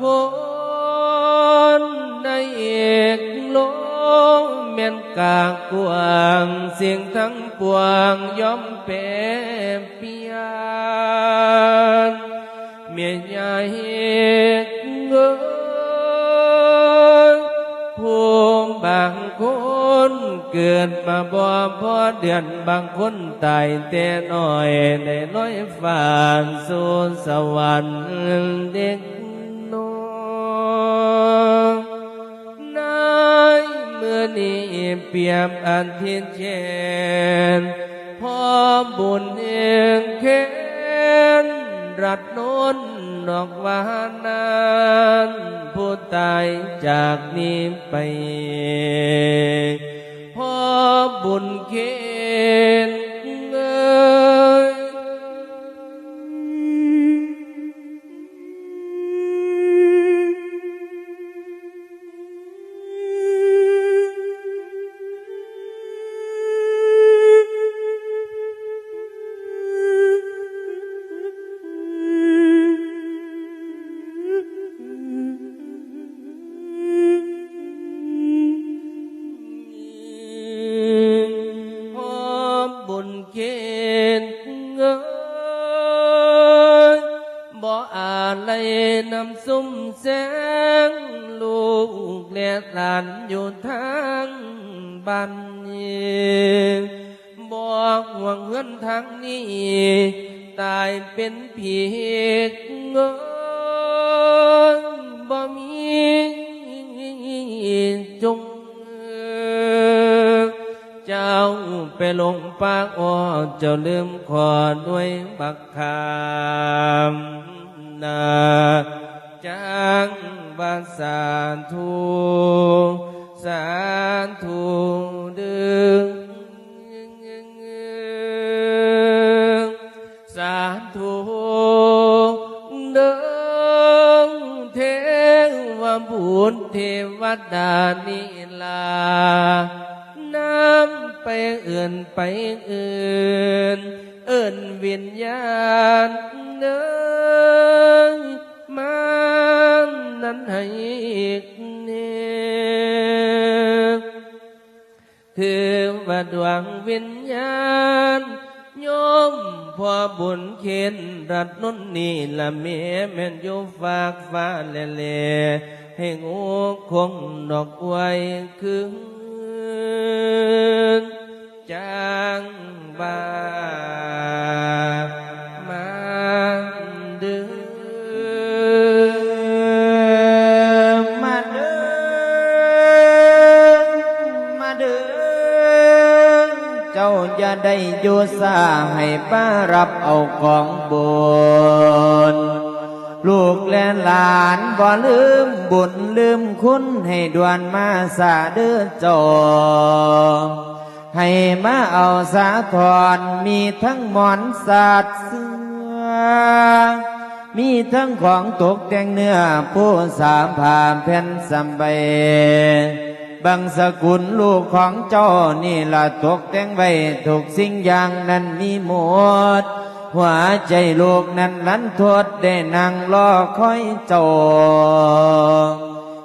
คนในเอกโลกเมียนกากกวางเสียงทั้งปวงย่อมเปร เปรียมอันทียนเชนพอบุญเองเข็นรัดโน้นนอกวานานผู้ตายจากนี้ไป กและหลานอยู่ทางบ้านนี้บอกห่วงเงินทางนี้ ตายเป็นผีเงยบ่มีจงเจ้าไปลงปากอ้อเจ้าลืมขอด้วยบักคามนาจัง บาสาธุสาธุดึงสาธุเดิงเทวบุตรเทวดานิลาน้ำไปเอื่นไปเอื่น เอิ่นวิญญาณเนยมา นั้นให้อีกเนี่ยคือว่าดวงวิญญาณโยมพอบุญเข็นรัดนุ่นนี่ละเมียแม่นอยู่ฝากฟ้าแลเลให้งูคงดอกไว้คือจางบา เจ้าอย่าได้อยู่สาให้ป้ารับเอาของบุญลูกและหลานบ่ลืมบุญลืมคุณให้ด่วนมาสาเด้อจอให้มาเอาสาทรมีทั้งหมอนสาดเสือมีทั้งของตกแต่งเนื้อผู้สามผ่าแผ่นสำใบ บังสกุลลูกของเจ้านี่ละตกแต่งไว้ถูกสิ่งอย่างนั้นมีหมด หัวใจลูกนั้นลันทดได้นั่งรอคอยเจ้า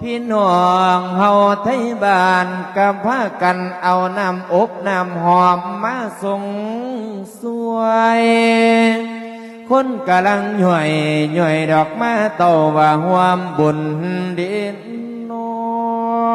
พี่น้องเฮาไทยบ้านกับพากันเอาน้ำอบน้ำหอมมาส่งสวย คนกำลังหน่วยหน่วยดอกมาเต่าว่าหวมบุญดิน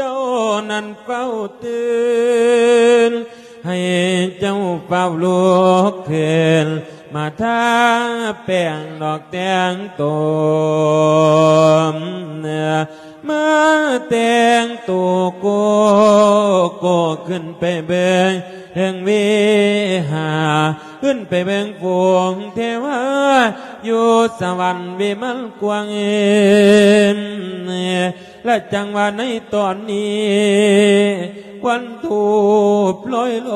เจ้านั้นเฝ้าตื่น ให้เจ้าเฝ้าลูกขึ้นมาทาแป้งดอกแตงตมเนื้อ มาแต่งตัวโกโกขึ้นไปเบิงเรื่องวิหา ขึ้นไปเบิงฝูงเทวาอยู่สวรรค์วิมลกวางเอนและจังหวะในตอนนี้ควันถูปลอยล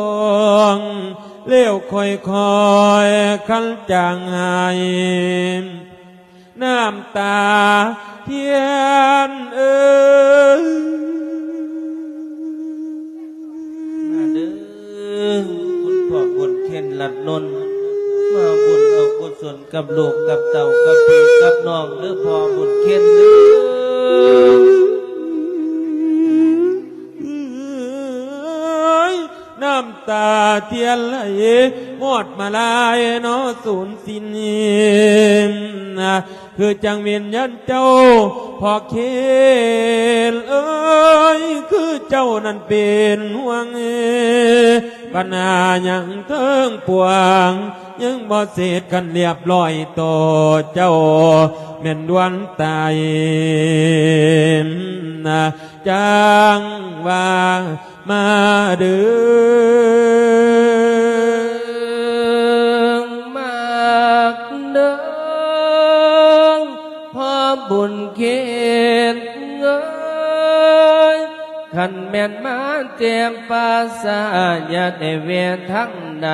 งเลี้ยวคอยคอยๆคันจางหายน้ำตา เทียนเอ้ยมาเด้อคุณพ่อบุญเทียนหลัดนนมาบุญเอากุศลกับลูกกับเต่ากับพี่กับน้องเด้อพ่อบุญเทียนเด้อ น้ำตาเทียนไหลหมดมาลายนอสูญสิ้นนะคือจังเวียนยันเจ้า พอเคลเอ้ยคือเจ้านั้นเป็นห่วง ปัญหายังเทิงปวง ยังบ่เสดกันเรียบร้อยโตเจ้าแม่นดวนตายนะจังว่ามาเดือ เตรียมภาษาอย่าได้เวียนทั้งใด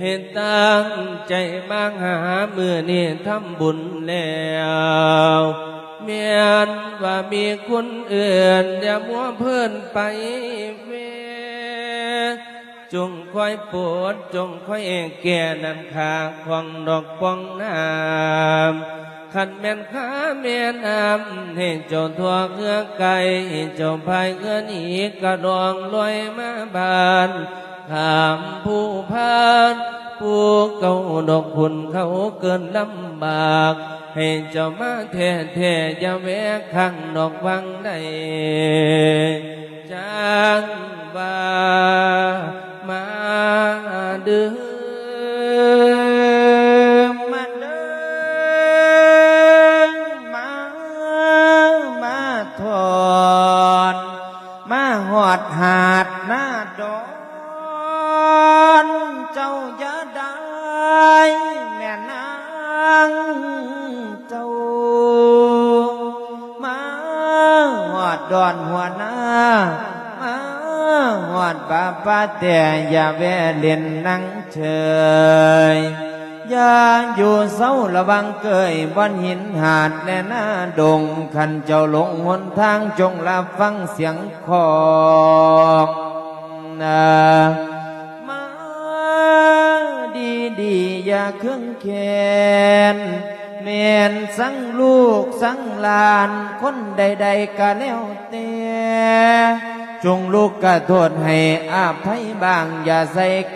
เห็นตั้งใจมาหาเมื่อนี่ทำบุญแล้วเมียนว่ามีคนอื่นอย่ามัวเพื่อนไปเวจงคอยปวดจงคอยแก่นันขาควงดอกควงน้ำ ขันแม่นขาแม่น้ำให้เจ้าทั่วเงือไก่เจ้าพายเงือหนีกระดองลอยมาบานขามผู้พานผู้เก่าดอกพุนเขาเกินลำบาก ให้เจ้ามาแท้แท้ๆอย่าแวะข้างดอกวังใดจางว่ามาดือ แต่อย่าแวะเล่นนังเฉยอย่าอยู่เศร้าระวังเกยวันหินหาดและหน้าดงขันเจ้าหลงหนทางจงรับฟังเสียงของนามาดีดีอย่าเครื่องแขนเมนสังลูกสังลาน คนใด ๆก็แล้วแต่ จงลูกกระโทษให้อาภัยบางอย่าใส่